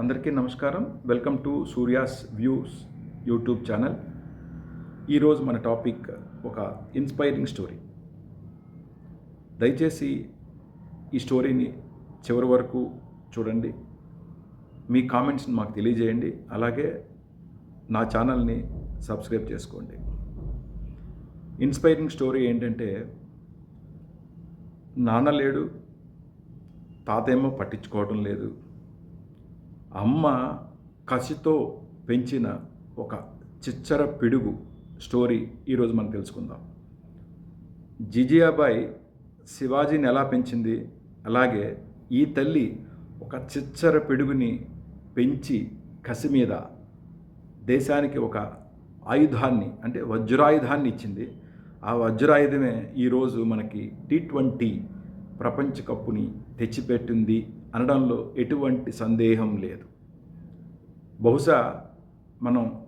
అందరికీ నమస్కారం. Welcome to Surya's views YouTube channel ఈరోజు మన టాపిక్ ఒక ఇన్స్పైరింగ్ స్టోరీ. దయచేసి ఈ స్టోరీని చివరి వరకు చూడండి. మీ కామెంట్స్ని మాకు తెలియజేయండి. అలాగే నా ఛానల్ని సబ్స్క్రైబ్ చేసుకోండి. ఇన్స్పైరింగ్ స్టోరీ ఏంటంటే నాన్న లేడు తాతేమో పట్టించుకోవడం లేదు. అమ్మ కసితో పెంచిన ఒక చిచ్చర పిడుగు స్టోరీ ఈరోజు మనం తెలుసుకుందాం. జిజియాబాయి శివాజీని ఎలా పెంచింది? అలాగే ఈ తల్లి ఒక చిచ్చర పిడుగుని పెంచి కసి మీద దేశానికి ఒక ఆయుధాన్ని అంటే వజ్రాయుధాన్ని ఇచ్చింది. ఆ వజ్రాయుధమే ఈరోజు మనకి టీ ట్వంటీ ప్రపంచ కప్పుని తెచ్చిపెట్టింది అనడంలో ఎటువంటి సందేహం లేదు. బహుశా మనం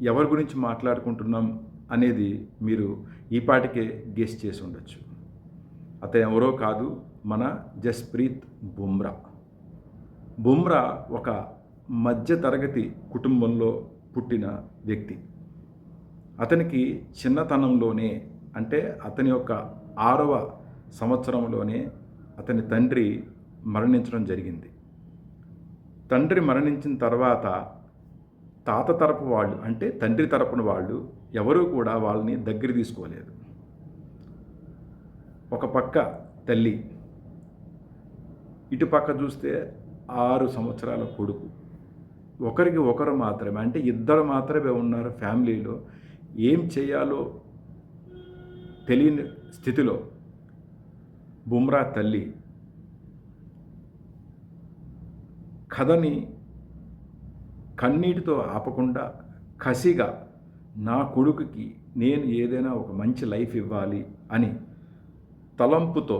ఎవరి గురించి మాట్లాడుకుంటున్నాం అనేది మీరు ఈపాటికే గెస్ చేసి ఉండొచ్చు. అతను ఎవరో కాదు మన జస్ప్రీత్ బుమ్రా. బుమ్రా ఒక మధ్య తరగతి కుటుంబంలో పుట్టిన వ్యక్తి. అతనికి చిన్నతనంలోనే అంటే అతని యొక్క ఆరవ సంవత్సరంలోనే అతని తండ్రి మరణించడం జరిగింది. తండ్రి మరణించిన తర్వాత తాత తరపు వాళ్ళు అంటే తండ్రి తరపున వాళ్ళు ఎవరూ కూడా వాళ్ళని దగ్గర తీసుకోలేదు. ఒక పక్క తల్లి ఇటు పక్క చూస్తే ఆరు సంవత్సరాల కొడుకు. ఒకరికి ఒకరు మాత్రమే అంటే ఇద్దరు మాత్రమే ఉన్నారు ఫ్యామిలీలో. ఏం చేయాలో తెలియని స్థితిలో బుమ్రా తల్లి కథని కన్నీటితో ఆపకుండా కసిగా నా కొడుకుకి నేను ఏదైనా ఒక మంచి లైఫ్ ఇవ్వాలి అని తలంపుతో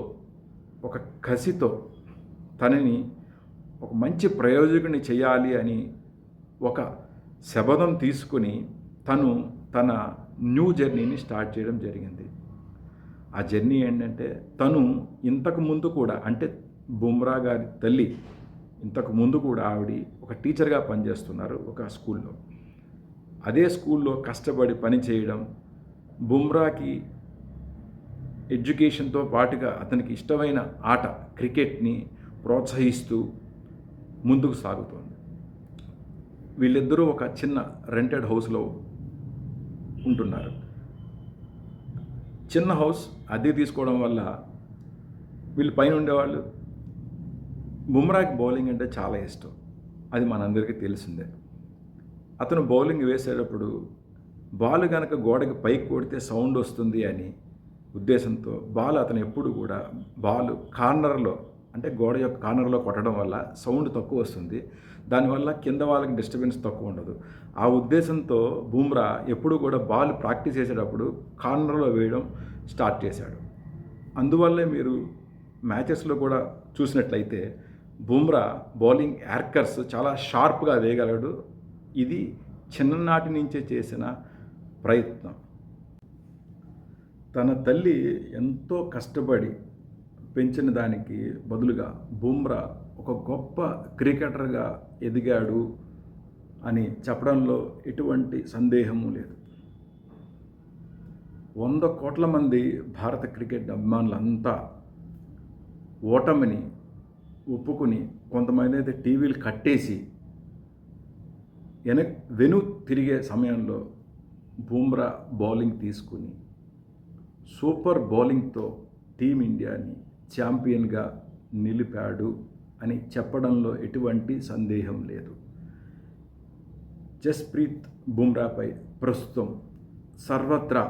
ఒక కసితో తనని ఒక మంచి ప్రయోజకుని చేయాలి అని ఒక శబదం తీసుకుని తను తన న్యూ జర్నీని స్టార్ట్ చేయడం జరిగింది. ఆ జర్నీ ఏంటంటే తను ఇంతకు ముందు కూడా అంటే బుమ్రా గారి తల్లి ఇంతకు ముందు కూడా ఆవిడ ఒక టీచర్గా పనిచేస్తున్నారు ఒక స్కూల్లో. అదే స్కూల్లో కష్టపడి పని చేయడం బుమ్రాకి ఎడ్యుకేషన్తో పాటుగా అతనికి ఇష్టమైన ఆట క్రికెట్ని ప్రోత్సహిస్తూ ముందుకు సాగుతోంది. వీళ్ళిద్దరూ ఒక చిన్న రెంటెడ్ హౌస్లో ఉంటున్నారు. చిన్న హౌస్ అద్దె తీసుకోవడం వల్ల వీళ్ళు పైన ఉండేవాళ్ళు బుమ్రాకి బౌలింగ్ అంటే చాలా ఇష్టం. అది మనందరికీ తెలిసిందే. అతను బౌలింగ్ వేసేటప్పుడు బాల్ కనుక గోడకి పైకి కొడితే సౌండ్ వస్తుంది అని ఉద్దేశంతో బాల్ అతను ఎప్పుడు కూడా బాల్ కార్నర్లో అంటే గోడ యొక్క కార్నర్లో కొట్టడం వల్ల సౌండ్ తక్కువ వస్తుంది. దానివల్ల కింద వాళ్ళకి డిస్టర్బెన్స్ తక్కువ ఉండదు. ఆ ఉద్దేశంతో బూమ్రా ఎప్పుడు కూడా బాల్ ప్రాక్టీస్ చేసేటప్పుడు కార్నర్లో వేయడం స్టార్ట్ చేశాడు. అందువల్లే మీరు మ్యాచెస్లో కూడా చూసినట్లయితే బుమ్రా బౌలింగ్ యార్కర్స్ చాలా షార్ప్గా వేయగలడు. ఇది చిన్ననాటి నుంచే చేసిన ప్రయత్నం. తన తల్లి ఎంతో కష్టపడి పెంచిన దానికి బదులుగా బుమ్రా ఒక గొప్ప క్రికెటర్గా ఎదిగాడు అని చెప్పడంలో ఎటువంటి సందేహము లేదు. వంద కోట్ల మంది భారత క్రికెట్ అభిమానులంతా ఓటమిని ఒప్పుకుని కొంతమంది అయితే టీవీలు కట్టేసి వెనక్ వెను తిరిగే సమయంలో బూమ్రా బౌలింగ్ తీసుకుని సూపర్ బౌలింగ్తో టీమిండియాని ఛాంపియన్గా నిలిపాడు అని చెప్పడంలో ఎటువంటి సందేహం లేదు. జస్ప్రీత్ బుమ్రాపై ప్రస్తుతం సర్వత్రా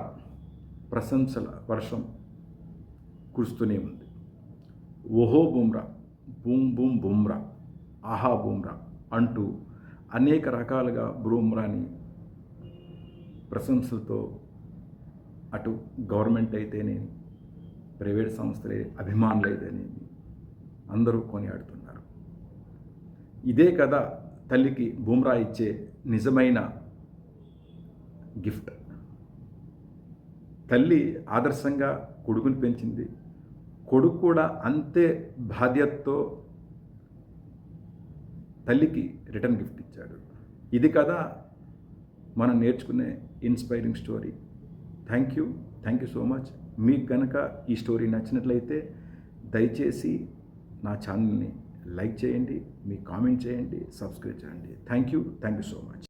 ప్రశంసల వర్షం కురుస్తూనే ఉంది. ఓహో బుమ్రా! బూమ్ బూమ్ బుమ్రా ఆహా బుమ్రా అంటూ అనేక రకాలుగా బుమ్రాని ప్రశంసలతో అటు గవర్నమెంట్ అయితేనేమి ప్రైవేట్ సంస్థలే అభిమానులు అయితేనేమి అందరూ కొనియాడుతున్నారు. ఇదే కదా తల్లికి బుమ్రా ఇచ్చే నిజమైన గిఫ్ట్. తల్లి ఆదర్శంగా కొడుకుని పెంచింది కొడుకు కూడా అంతే బాధ్యతతో తల్లికి రిటర్న్ గిఫ్ట్ ఇచ్చాడు. ఇది కదా మనం నేర్చుకునే inspiring story. Thank you thank you so much. మీకు కనుక ఈ స్టోరీ నచ్చినట్లయితే దయచేసి నా ఛానల్ని లైక్ చేయండి మీ కామెంట్ చేయండి సబ్స్క్రైబ్ చేయండి. Thank you thank you so much.